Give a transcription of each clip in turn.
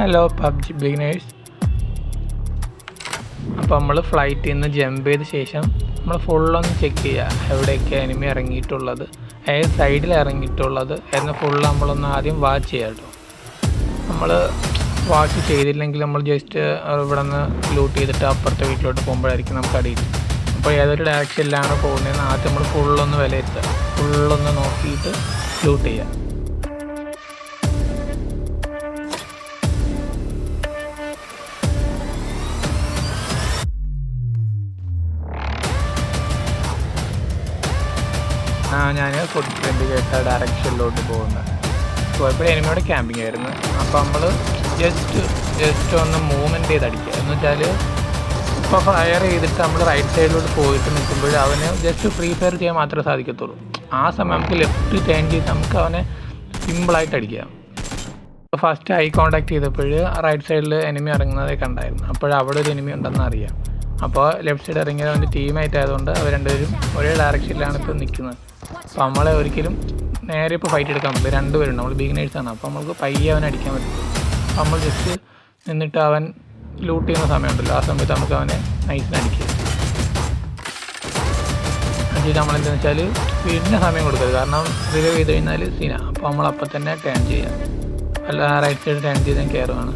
Hello PUBG beginners. അപ്പോൾ നമ്മൾ ഫ്ലൈറ്റിൽ നിന്ന് ജമ്പ് ചെയ്ത ശേഷം നമ്മൾ ഫുള്ളൊന്ന് ചെക്ക് ചെയ്യുക എവിടെയൊക്കെ എനിമി ഇറങ്ങിയിട്ടുള്ളത്. ഏത് സൈഡിൽ ഇറങ്ങിയിട്ടുള്ളത്. എന്ന് ഫുള്ള് നമ്മളൊന്ന് ആദ്യം വാച്ച് ചെയ്യുക കേട്ടോ. നമ്മൾ വാച്ച് ചെയ്തില്ലെങ്കിൽ നമ്മൾ ജസ്റ്റ് ഇവിടെ നിന്ന് ലൂട്ട് ചെയ്തിട്ട് അപ്പുറത്തെ വീട്ടിലോട്ട് പോകുമ്പോഴായിരിക്കും നമുക്ക് അടിയിട്ട് അപ്പോൾ ഏതൊരു ഡയറക്ഷനിലാണ് പോകുന്നതെന്ന് ആദ്യം നമ്മൾ ഫുള്ളൊന്ന് വിലയിരുത്തുക. ഫുള്ളൊന്ന് നോക്കിയിട്ട് ലൂട്ട് ചെയ്യുക ഞാൻ ഫുഡ് പ്രിന്റ് കേട്ട ഡയറക്ഷനിലോട്ട് പോകുന്നത് പോയപ്പോൾ എനിമയുടെ ക്യാമ്പിംഗ് ആയിരുന്നു. അപ്പോൾ നമ്മൾ ജസ്റ്റ് ജസ്റ്റ് ഒന്ന് മൂവ്മെന്റ് ചെയ്ത് അടിക്കുക എന്ന് വെച്ചാൽ ഇപ്പോൾ ഫയർ ചെയ്തിട്ട് നമ്മൾ റൈറ്റ് സൈഡിലോട്ട് പോയിട്ട് നിൽക്കുമ്പോൾ അവന് ജസ്റ്റ് ഫ്രീ ഫയർ ചെയ്യാൻ മാത്രമേ സാധിക്കത്തുള്ളൂ. ആ സമയം നമുക്ക് ലെഫ്റ്റ് ടേൺ ചെയ്ത് നമുക്ക് അവനെ സിമ്പിളായിട്ട് അടിക്കാം. ഫസ്റ്റ് ഐ കോണ്ടാക്ട് ചെയ്തപ്പോൾ റൈറ്റ് സൈഡിൽ എനിമി ഇറങ്ങുന്നതേ കണ്ടായിരുന്നു. അപ്പോൾ അവിടെ ഒരു എനിമി ഉണ്ടെന്ന് അറിയാം. അപ്പോൾ ലെഫ്റ്റ് സൈഡ് ഇറങ്ങിയത് അവന്റെ ടീമായിട്ടായതുകൊണ്ട് അവർ രണ്ടുപേരും ഒരേ ഡയറക്ഷനിലാണ് ഇപ്പോൾ നിൽക്കുന്നത് അപ്പോൾ നമ്മളെ ഒരിക്കലും നേരെ ഇപ്പോൾ ഫൈറ്റ് എടുക്കാൻ പറ്റില്ല. രണ്ടുപേരുണ്ട് നമ്മൾ ബിഗിനേഴ്സാണ് അപ്പോൾ നമുക്ക് പയ്യെ അവനെ അടിക്കാൻ പറ്റും അപ്പോൾ നമ്മൾ ജസ്റ്റ് നിന്നിട്ട് അവൻ ലൂട്ട് ചെയ്യുന്ന സമയമുണ്ടല്ലോ. ആ സമയത്ത് നമുക്ക് അവനെ നൈസിന് അടിക്കുക എന്നിട്ട് നമ്മളെന്താണെന്ന് വെച്ചാൽ വീടിന് സമയം കൊടുക്കരുത്. കാരണം റിലീവ് ചെയ്ത് കഴിഞ്ഞാൽ സീന അപ്പോൾ നമ്മൾ അപ്പം തന്നെ ടേൺ ചെയ്യുക അല്ല റൈറ്റ് സൈഡ് ടേൺ ചെയ്ത് കയറുവാണ്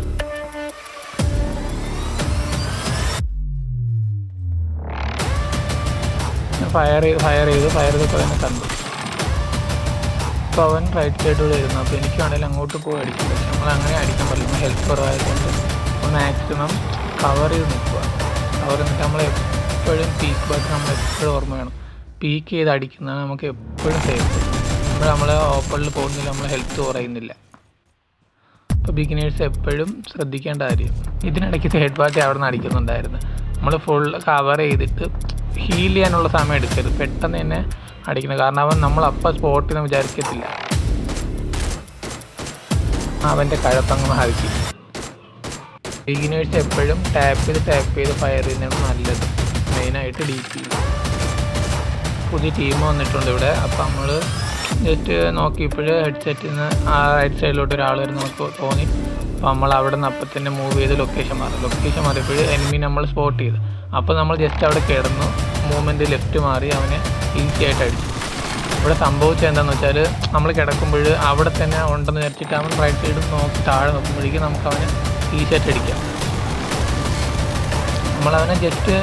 ഫയർ ഫയർ ചെയ്ത് ഫയർ ചെയ്തപ്പോൾ തന്നെ കണ്ടു. അപ്പോൾ അവൻ റൈറ്റ് സൈഡിലൂടെ ഇരുന്നു. അപ്പോൾ എനിക്കാണെങ്കിലും അങ്ങോട്ട് പോയി അടിക്കും. പക്ഷെ നമ്മൾ അങ്ങനെ അടിക്കാൻ പറ്റില്ല ഹെൽപ്പ് കുറവായതുകൊണ്ട് അപ്പോൾ മാക്സിമം കവർ ചെയ്ത് നിൽക്കുക. കവർ ചെയ്തിട്ട് നമ്മൾ എപ്പോഴും പീക്ക് ബട്ട് നമ്മൾ എപ്പോഴും ഓർമ്മ വേണം. പീക്ക് ചെയ്ത് അടിക്കുന്നതാണ് നമുക്ക് എപ്പോഴും സേഫ് നമ്മൾ നമ്മൾ ഓപ്പണിൽ പോകുന്നില്ല നമ്മൾ ഹെൽത്ത് കുറയുന്നില്ല. അപ്പോൾ ബിഗിനേഴ്സ് എപ്പോഴും ശ്രദ്ധിക്കേണ്ട കാര്യം. ഇതിനിടയ്ക്ക് തേർഡ് പാർട്ടി അവിടെ നിന്ന് അടിക്കുന്നുണ്ടായിരുന്നു. നമ്മൾ ഫുൾ കവർ ചെയ്തിട്ട് ഹീൽ ചെയ്യാനുള്ള സമയം എടുക്കരുത്. പെട്ടെന്ന് തന്നെ അടിക്കണം കാരണം അവൻ നമ്മൾ അപ്പം സ്പോട്ടിൽ നിന്ന് വിചാരിക്കത്തില്ല. അവന്റെ കഴപ്പങ്ങ് ഹാവിക്കും ബിഗിനേഴ്സ് എപ്പോഴും ടാപ്പ് ചെയ്ത് ടാപ്പ് ചെയ്ത് ഫയർ ചെയ്യുന്നതാണ് നല്ലത്. മെയിനായിട്ട് ഡി പി പുതിയ ടീം വന്നിട്ടുണ്ട് ഇവിടെ. അപ്പം നമ്മൾ ജസ്റ്റ് നോക്കിയപ്പോൾ ഹെഡ്സെറ്റിൽ നിന്ന് ആ റൈറ്റ് സൈഡിലോട്ട് ഒരാൾ വരുന്ന നമുക്ക് തോന്നി. അപ്പോൾ നമ്മൾ അവിടെ നിന്ന് അപ്പം തന്നെ മൂവ് ചെയ്ത് ലൊക്കേഷൻ മാറി. ലൊക്കേഷൻ മാറിയപ്പോൾ എനിമി നമ്മൾ സ്പോട്ട് ചെയ്ത്. അപ്പോൾ നമ്മൾ ജസ്റ്റ് അവിടെ കിടന്നു. മൂവ്മെന്റ് ലെഫ്റ്റ് മാറി അവനെ ഈസി ആയിട്ട് അടിച്ചു. ഇവിടെ സംഭവിച്ചത് എന്താണെന്ന് വെച്ചാൽ നമ്മൾ കിടക്കുമ്പോൾ അവിടെ തന്നെ ഉണ്ടെന്ന് വിചാരിച്ചിട്ട് അവൻ റൈറ്റ് സൈഡ് നോക്കി താഴെ നോക്കുമ്പോഴേക്കും നമുക്ക് അവനെ ഈസി ആയിട്ട് അടിക്കാം. നമ്മളവനെ ജസ്റ്റ്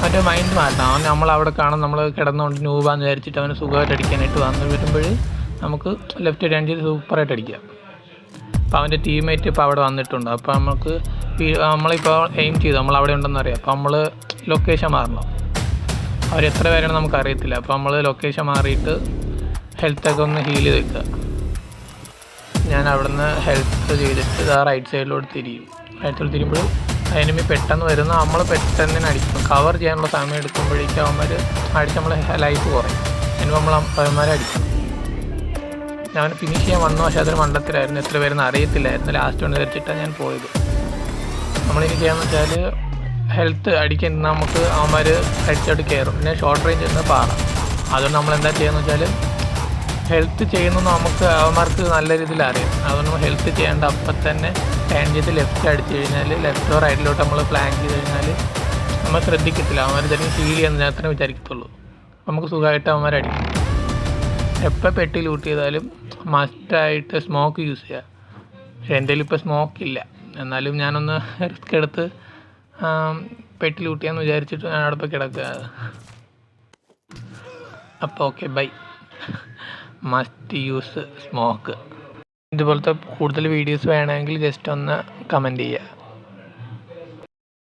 അവന്റെ മൈൻഡ് മാറ്റണം. അവൻ നമ്മൾ അവിടെ കാണാൻ നമ്മൾ കിടന്നുകൊണ്ട് നൂബാന്ന് വിചാരിച്ചിട്ട് അവന് സുഖമായിട്ട് അടിക്കാനായിട്ട് വന്ന് വരുമ്പോൾ നമുക്ക് ലെഫ്റ്റ് ഹാൻഡ് ചെയ്ത് സൂപ്പറായിട്ട് അടിക്കാം. അപ്പോൾ അവന്റെ ടീംമേറ്റ് ഇപ്പോൾ അവിടെ വന്നിട്ടുണ്ട്. അപ്പോൾ നമുക്ക് നമ്മളിപ്പോൾ എയിം ചെയ്തു. നമ്മൾ അവിടെ ഉണ്ടെന്ന് അറിയാം. അപ്പോൾ നമ്മൾ ലൊക്കേഷൻ മാറണം. അവർ എത്ര പേരാണെന്ന് നമുക്ക് അറിയത്തില്ല അപ്പോൾ നമ്മൾ ലൊക്കേഷൻ മാറിയിട്ട് ഹെൽത്തൊക്കെ ഒന്ന് ഹീൽ ചെയ്ത് വെക്കുക. ഞാൻ അവിടുന്ന് ഹെൽത്ത് ചെയ്തിട്ട് ആ റൈറ്റ് സൈഡിലോട്ട് തിരിയും. റൈറ്റ് സൈഡിൽ തിരിയുമ്പോൾ എനിമി പെട്ടെന്ന് വരുന്ന നമ്മൾ പെട്ടെന്ന് അടിക്കും. കവർ ചെയ്യാനുള്ള സമയം എടുക്കുമ്പോഴേക്കും അവന്മാർ അടിച്ച് നമ്മൾ ലൈഫ് കുറയും. അതിന് നമ്മൾ അവന്മാരെ അടിക്കും. ഞാൻ ഫിനിഷ് ചെയ്യാൻ വന്നു. പക്ഷേ അതൊരു മണ്ടത്തിലായിരുന്നു എത്ര പേരെന്ന് അറിയത്തില്ലായിരുന്നു. ലാസ്റ്റ് കൊണ്ട് ധരിച്ചിട്ടാണ് ഞാൻ പോയത്. നമ്മളിനി ചെയ്യാന്ന് വെച്ചാൽ ഹെൽത്ത് അടിക്കുന്ന നമുക്ക് അവന്മാർ ഹെഡ്ഷോട്ട് കയറും പിന്നെ ഷോർട്ട് റേഞ്ച് എന്ന് പാറ അതുകൊണ്ട് നമ്മൾ എന്താ ചെയ്യുന്നത് വെച്ചാൽ ഹെൽത്ത് ചെയ്യുന്നത് നമുക്ക് അവന്മാർക്ക് നല്ല രീതിയിൽ അറിയാം. അതുകൊണ്ട് നമ്മൾ ഹെൽത്ത് ചെയ്യേണ്ട അപ്പം തന്നെ ടേൺ ചെയ്ത് ലെഫ്റ്റ് അടിച്ചു കഴിഞ്ഞാൽ ലെഫ്റ്റോ റൈറ്റിലോട്ട് നമ്മൾ പ്ലാൻ ചെയ്ത് കഴിഞ്ഞാൽ നമ്മൾ ശ്രദ്ധിക്കത്തില്ല. അവന്മാർ തന്നെ ഫീൽ ചെയ്യാൻ മാത്രമേ വിചാരിക്കത്തുള്ളൂ. നമുക്ക് സുഖമായിട്ട് അവന്മാർ അടിക്കും. എപ്പോൾ പെട്ടി ലൂട്ട് ചെയ്താലും മസ്റ്റായിട്ട് സ്മോക്ക് യൂസ് ചെയ്യുക പക്ഷേ എന്റെ ഇപ്പോൾ സ്മോക്ക് ഇല്ല. എന്നാലും ഞാനൊന്ന് റിസ്ക് എടുത്ത് ആം, പെട്ടി ലൂട്ട് ചെയ്യാമെന്ന് വിചാരിച്ചിട്ട് ഞാൻ അവിടെ പോയി കിടക്കുക. അപ്പോൾ okay bye must use smoke ഇതുപോലത്തെ കൂടുതൽ വീഡിയോസ് വേണമെങ്കിൽ ജസ്റ്റ് ഒന്ന് കമന്റ് ചെയ്യുക.